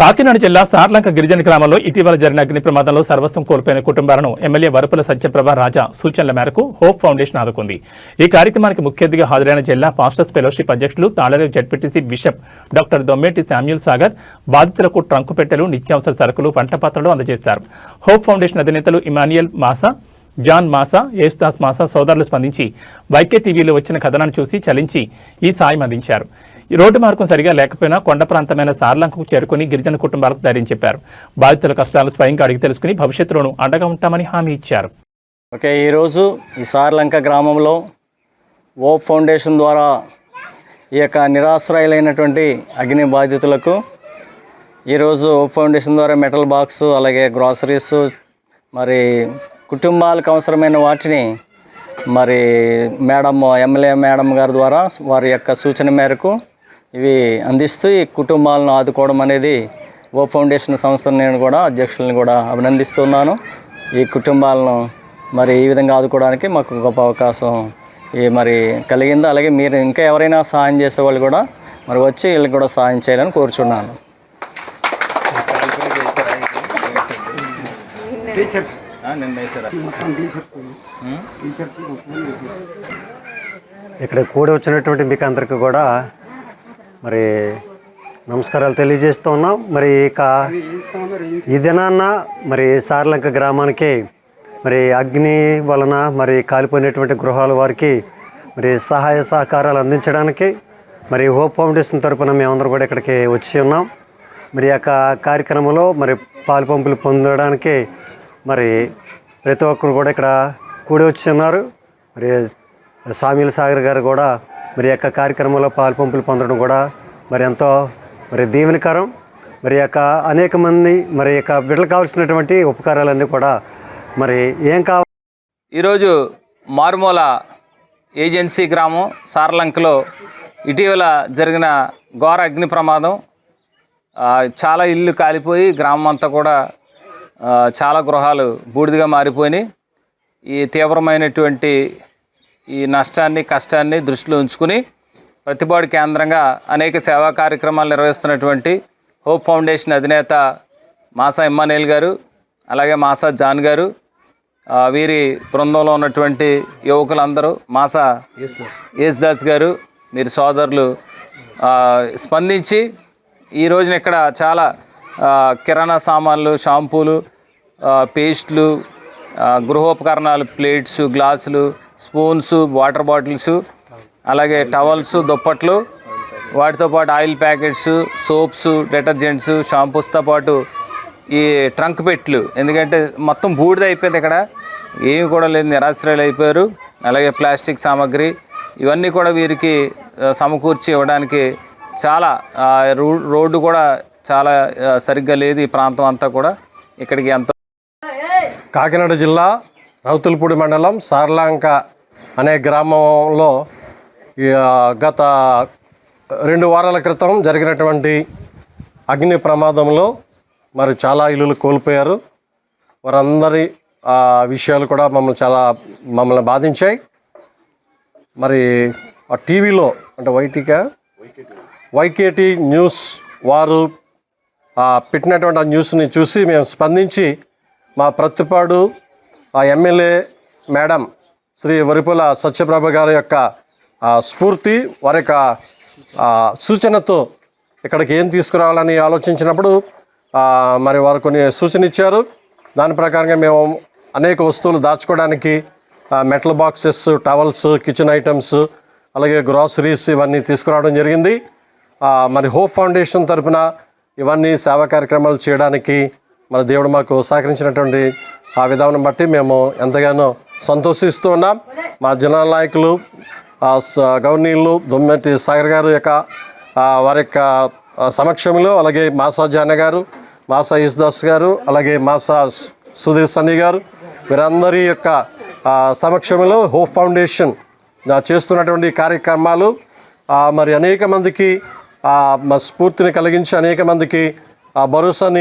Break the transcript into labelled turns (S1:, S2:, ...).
S1: కాకినాడ జిల్లా సార్లంక గిరిజన గ్రామంలో ఇటీవల జరిగిన అగ్ని ప్రమాదంలో సర్వస్వం కోల్పోయిన కుటుంబాలను ఎమ్మెల్యే వరపుల సత్యప్రభ రాజా సూచనల మేరకు హోప్ ఫౌండేషన్ ఆదుకుంది. ఈ కార్యక్రమానికి ముఖ్య అతిథిగా హాజరైన జిల్లా పాస్టర్స్ ఫెలోషిప్ అధ్యక్షులు Talarevu ZPTC bishop doctor Dommeti Samuel Sagar బాధితులకు ట్రంకు పెట్టెలు నిత్యావసర సరుకులు పంట పాత్రలు అందజేశారు. హోప్ ఫౌండేషన్ అధినేతలు ఇమానియల్ మాసా జాన్ మాసా యేసుదాస్ మాసా సోదరులు స్పందించి వైకే టీవీలో వచ్చిన కథనాన్ని చూసి చలించి ఈ సాయం అందించారు. ఈ రోడ్డు మార్గం సరిగా లేకపోయినా కొండ ప్రాంతమైన సార్లంకకు చేరుకుని గిరిజన కుటుంబాలకు ధైర్యం చెప్పారు. బాధితుల కష్టాలు స్వయంగా అడిగి తెలుసుకుని భవిష్యత్తులోనూ అండగా ఉంటామని హామీ ఇచ్చారు.
S2: ఓకే ఈరోజు ఈ సార్లంక గ్రామంలో ఓప్ ఫౌండేషన్ ద్వారా ఈ యొక్క నిరాశ్రయులైనటువంటి అగ్ని బాధితులకు ఈరోజు ఓప్ ఫౌండేషన్ ద్వారా మెటల్ బాక్స్ అలాగే గ్రాసరీస్ మరి కుటుంబాలకు అవసరమైన వాటిని మరి మేడం ఎమ్మెల్యే మేడం గారి ద్వారా వారి యొక్క సూచన మేరకు ఇవి అందిస్తూ ఈ కుటుంబాలను ఆదుకోవడం అనేది ఓ ఫౌండేషన్ సంస్థను నేను కూడా అధ్యక్షులను కూడా అభినందిస్తున్నాను. ఈ కుటుంబాలను మరి ఈ విధంగా ఆదుకోవడానికి మాకు గొప్ప అవకాశం ఈ మరి కలిగింది. అలాగే మీరు ఇంకా ఎవరైనా సహాయం చేసేవాళ్ళు కూడా మరి వచ్చి వీళ్ళకి కూడా సహాయం చేయాలని కోరుచున్నాను.
S3: ఇక్కడ కూడి వచ్చినటువంటి మీకు అందరికీ కూడా మరి నమస్కారాలు తెలియజేస్తూ ఉన్నాం. మరి ఇక ఈ దినాన్న మరి సార్లంక గ్రామానికి మరి అగ్ని వలన మరి కాలిపోయినటువంటి గృహాల వారికి మరి సహాయ సహకారాలు అందించడానికి మరి హోప్ ఫౌండేషన్ తరపున మేమందరం కూడా ఇక్కడికి వచ్చి ఉన్నాం. మరి యొక్క కార్యక్రమంలో మరి పాలు పంపులు పొందడానికి మరి ప్రతి ఒక్కరు కూడా ఇక్కడ కూడి వచ్చి ఉన్నారు. మరి స్వామిల సాగర్ గారు కూడా మరి యొక్క కార్యక్రమంలో పాల్పంపులు పొందడం కూడా మరి ఎంతో మరి దీవెనకరం. మరి యొక్క అనేక మంది మరి యొక్క బిడ్డలు కావాల్సినటువంటి ఉపకారాలన్నీ కూడా మరి ఏం కావాలి
S4: ఈరోజు మారుమూల ఏజెన్సీ గ్రామం సార్లంకలో ఇటీవల జరిగిన ఘోర అగ్ని ప్రమాదం. చాలా ఇల్లు కాలిపోయి గ్రామం అంతా కూడా చాలా గృహాలు బూడిదగా మారిపోయినాయి. ఈ తీవ్రమైనటువంటి ఈ నష్టాన్ని కష్టాన్ని దృష్టిలో ఉంచుకుని ప్రతిపాడు కేంద్రంగా అనేక సేవా కార్యక్రమాలు నిర్వహిస్తున్నటువంటి హోప్ ఫౌండేషన్ అధినేత మాసా ఇమ్మానేల్ గారు అలాగే మాసా జాన్ గారు వీరి బృందంలో ఉన్నటువంటి యువకులందరూ మాసా యేసుదాస్ గారు మీరు సోదరులు స్పందించి ఈ రోజున ఇక్కడ చాలా కిరాణా సామాన్లు షాంపూలు పేస్ట్లు గృహోపకరణాలు ప్లేట్స్ గ్లాసులు స్పూన్స్ వాటర్ బాటిల్స్ అలాగే టవల్స్ దుప్పట్లు వాటితో పాటు ఆయిల్ ప్యాకెట్స్ సోప్స్ డిటర్జెంట్స్ షాంపూస్తో పాటు ఈ ట్రంక్ పెట్లు. ఎందుకంటే మొత్తం బూడిద అయిపోయింది ఇక్కడ. ఏమి కూడా లేదు నిరాశ్రయాలు అయిపోయారు. అలాగే ప్లాస్టిక్ సామాగ్రి ఇవన్నీ కూడా వీరికి సమకూర్చి ఇవ్వడానికి చాలా రో- రోడ్డు కూడా చాలా సరిగ్గా లేదు ఈ ప్రాంతం అంతా కూడా. ఇక్కడికి ఎంతో
S5: కాకినాడ జిల్లా రౌతులపూడి మండలం సార్లాంక అనే గ్రామంలో గత రెండు వారాల క్రితం జరిగినటువంటి అగ్ని ప్రమాదంలో మరి చాలా ఇల్లులు కోల్పోయారు. వారందరి ఆ, విషయాలు కూడా మమ్మల్ని చాలా మమ్మల్ని బాధించాయి. మరి ఆ టీవీలో అంటే వైటీగా వైకేటీ న్యూస్ వారు పెట్టినటువంటి ఆ న్యూస్ని చూసి మేము స్పందించి మా ప్రతిపాడు ఆ ఎమ్మెల్యే మేడం శ్రీ వరిపుల సత్యప్రభ గారి యొక్క స్ఫూర్తి వారి యొక్క సూచనతో ఇక్కడికి ఏం తీసుకురావాలని ఆలోచించినప్పుడు మరి వారు కొన్ని సూచన ఇచ్చారు. దాని ప్రకారంగా మేము అనేక వస్తువులు దాచుకోవడానికి metal boxes towels kitchen items అలాగే గ్రాసరీస్ ఇవన్నీ తీసుకురావడం జరిగింది. మరి హోప్ ఫౌండేషన్ తరపున ఇవన్నీ సేవా కార్యక్రమాలు చేయడానికి మన దేవుడు మాకు సహకరించినటువంటి ఆ విధానం బట్టి మేము ఎంతగానో సంతోషిస్తూ ఉన్నాం మా జిల్లా నాయకులు గవర్నీళ్ళు స- సాగర్ గారు యొక్క వారి యొక్క సమక్షంలో అలాగే మాసా జాన గారు మాసా యేసుదాస్ గారు అలాగే మాసా సు- సుధీర్ సన్నీ గారు వీరందరి యొక్క సమక్షంలో హోప్ ఫౌండేషన్ చేస్తున్నటువంటి కార్యక్రమాలు మరి అనేక మందికి స్ఫూర్తిని కలిగించి అనేక మందికి ఆ భరోసాని